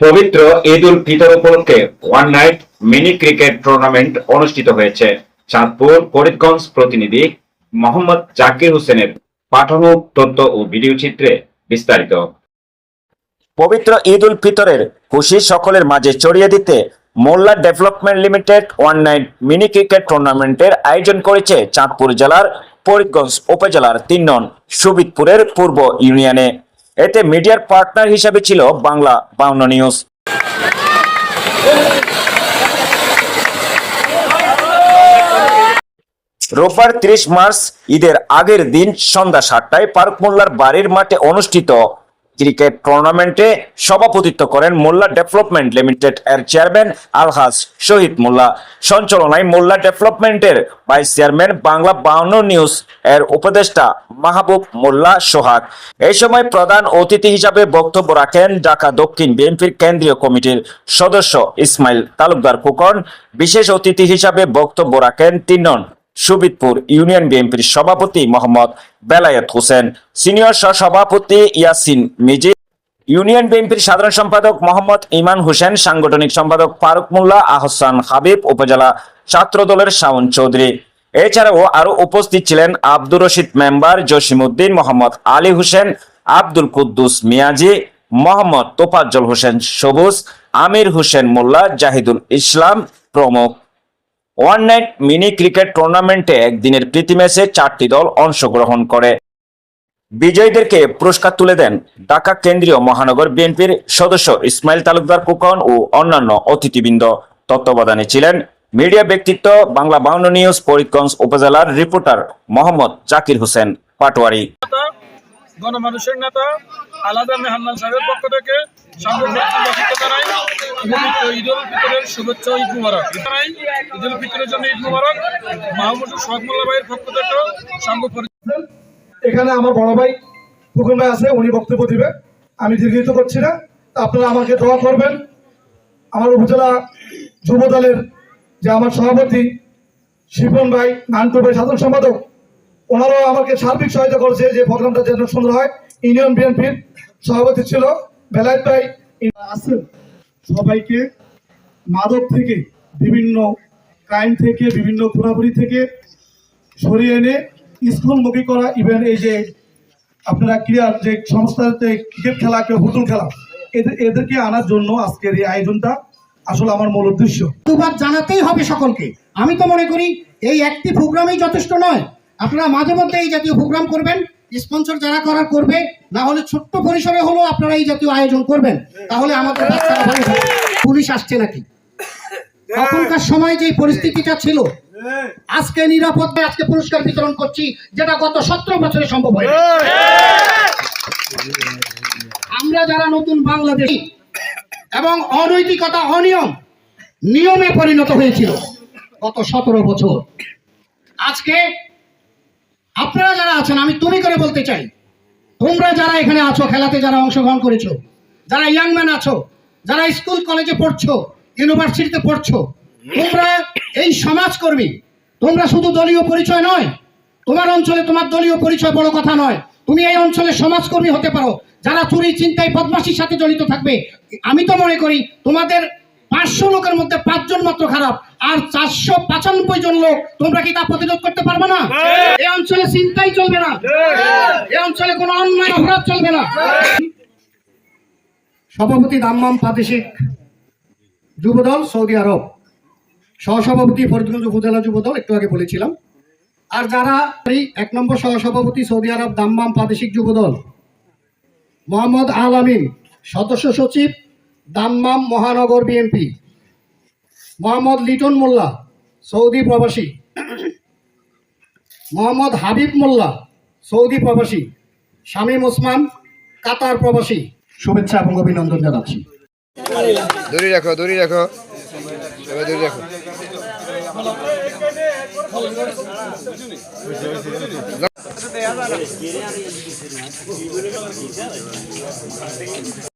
পবিত্র ঈদ উল ফিতর উপলক্ষে one night mini cricket tournament অনুষ্ঠিত হয়েছে। চাঁদপুর, ফরিদগঞ্জ প্রতিনিধি মোহাম্মদ জাকির হোসেনের পাঠানো তথ্য ও ভিডিও চিত্রে বিস্তারিত। পবিত্র ঈদ উল ফিতরের খুশি সকলের মাঝে ছড়িয়ে দিতে Mollah development limited one night mini cricket টুর্নামেন্টের আয়োজন করেছে চাঁদপুর জেলার ফরিদগঞ্জ উপজেলার তিন নন সুবিদপুরের পূর্ব ইউনিয়নে। এতে মিডিয়ার পার্টনার হিসেবে ছিল বাংলা বাউন্ন নিউজ। রোববার তিরিশ মার্চ, ঈদের আগের দিন সন্ধ্যা সাতটায় পার্ক মোল্লার বাড়ির মাঠে অনুষ্ঠিত ক্রিকেট টুর্নামেন্টে সভাপতিত্ব করেন মোল্লা ডেভেলপমেন্ট লিমিটেড এর চেয়ারম্যান আলহাজ শহীদ মোল্লা। সঞ্চালনায় মোল্লা ডেভেলপমেন্টের ভাইস চেয়ারম্যান বাংলা বাউন্ন নিউজ এর উপদেষ্টা মাহবুব মোল্লা সোহাগ। এই সময় প্রধান অতিথি হিসাবে বক্তব্য রাখেন ঢাকা দক্ষিণ বিএনপির কেন্দ্রীয় কমিটির সদস্য ইসমাইল তালুকদার ফুকন বিশেষ অতিথি হিসাবে বক্তব্য রাখেন তিন নং সুবিদপুর ইউনিয়ন বিএনপির সভাপতি মোহাম্মদ বেলায়েত হোসেন, সিনিয়র সহসভাপতি ইয়াসিন মিজি, ইউনিয়ন বিএনপির সাধারণ সম্পাদক মোহাম্মদ ইমান হোসেন, সাংগঠনিক সম্পাদক ফারুক মোল্লা, আহসান হাবিব, উপজেলা ছাত্র দলের শাওন চৌধুরী। এছাড়াও আরও উপস্থিত ছিলেন আব্দুর রশিদ মেম্বার জসিমউদ্দিন, মোহাম্মদ আলী হোসেন, আব্দুল কুদ্দুস মিয়াজি, মোহাম্মদ তোফাজ্জল হোসেন সবুজ, আমির হোসেন মোল্লা, জাহিদুল ইসলাম প্রমুখ। ওয়ান নাইট মিনি ক্রিকেট টুর্নামেন্টে একদিনের প্রীতি ম্যাচে চারটি দল অংশগ্রহণ করে। বিজয়ীদেরকে পুরস্কার তুলে দেন ঢাকা কেন্দ্রীয় মহানগর বিএনপির সদস্য ইসমাইল তালুকদার কুকন ও অন্যান্য অতিথিবৃন্দ। তত্ত্বাবধানে ছিলেন মিডিয়া ব্যক্তিত্ব বাংলা বাউন্ন নিউজ ফরিদগঞ্জ উপজেলার রিপোর্টার মোহাম্মদ জাকির হোসেন পাটোয়ারি। গণমানুষের নেতা, আলাদা মেহান্নান সাহেবের পক্ষ থেকে এখানে আমার বড় ভাই ফুকন ভাই আছে, উনি বক্তব্য দিবে। আমি দীর্ঘিত করছি না। আপনারা আমাকে দোয়া করবেন। আমার উপজেলা যুব দলের যে আমার সভাপতি শিপন ভাই, নান্টু ভাই, সাধারণ সম্পাদক, ওনারাও আমাকে সার্বিক সহায়তা করেছে যে প্রোগ্রামটা যেন সুন্দর হয়। ইউনিয়ন বিএনপির সভাপতি ছিল বেলায়েত ভাই। সবাইকে মাদক থেকে বিভিন্ন ক্রাইম থেকে, বিভিন্ন ঘোরাঘুরি থেকে সরিয়ে এনে স্কুলমুখী করা ইভেন এই যে আপনারা ক্রীড়ার যে সংস্থাতে ক্রিকেট খেলা, কেউ ফুটবল খেলা, এদের, এদেরকে আনার জন্য আজকের এই আয়োজনটা আসলে আমার মূল উদ্দেশ্য। ধন্যবাদ জানাতেই হবে সকলকে। আমি তো মনে করি এই একটি প্রোগ্রামই যথেষ্ট নয়। আপনারা মাঝে মধ্যে এই জাতীয় প্রোগ্রাম করবেন। স্পন্সর যারা করার করবে না হলে ছোট্ট পরিসরে হলেও আপনারা এই জাতীয় আয়োজন করবেন। তাহলে আমাদের পুলিশ আসছে নাকি? তখনকার সময় যে পরিস্থিতিটা ছিল, আজকে নিরাপত্তা, আজকে পুরস্কার বিতরণ করছি, যেটা গত সতেরো বছরে সম্ভব হয় আমরা যারা নতুন বাংলাদেশ এবং অনৈতিকতা, অনিয়ম, নিয়মে পরিণত হয়েছিল গত সতেরো বছর। আজকে আছেন, আমি তুমি করে বলতে চাই। তোমরা যারা এখানে আছো, খেলাতে যারা অংশগ্রহণ করেছ, যারা ইয়াংম্যান আছো, যারা স্কুল কলেজে পড়ছো ইউনিভার্সিটিতে পড়ছো, তোমরা এই সমাজকর্মী, তোমরা শুধু দলীয় পরিচয় নয়, তোমার অঞ্চলে তোমার দলীয় পরিচয় বড় কথা নয়, তুমি এই অঞ্চলে সমাজকর্মী হতে পারো, যারা চুরি চিন্তায় বদমাসির সাথে জড়িত থাকবে, আমি তো মনে করি তোমাদের পাঁচশো লোকের মধ্যে পাঁচজন মাত্র খারাপ আর চারশো পঁচানব্বই জন লোক তোমরা কি তা প্রতিরোধ করতে পারবে না? এই অঞ্চলে চিন্তাই চলবে না। এই অঞ্চলে কোনো অন্যায় অপরাধ চলবে না। সভাপতি দাম্মাম প্রাদেশিক যুবদল সৌদি আরব। সহসভাপতি ফরিদগঞ্জ উপজেলা যুবদল একটু আগে বলেছিলাম। আর যারা এই এক নম্বর সহসভাপতি সৌদি আরব দাম্মাম প্রাদেশিক যুবদল মোহাম্মদ আল আমিন সদস্য সচিব দাম্মাম মহানগর বিএনপি, মোহাম্মদ লিটন মোল্লা, সৌদি প্রবাসী, মোহাম্মদ হাবিব মোল্লা, সৌদি প্রবাসী, শামীম ওসমান, কাতার প্রবাসী। শুভেচ্ছা এবং অভিনন্দন জানাচ্ছি। দড়ি রাখো দড়ি রাখো। দড়ি রাখো।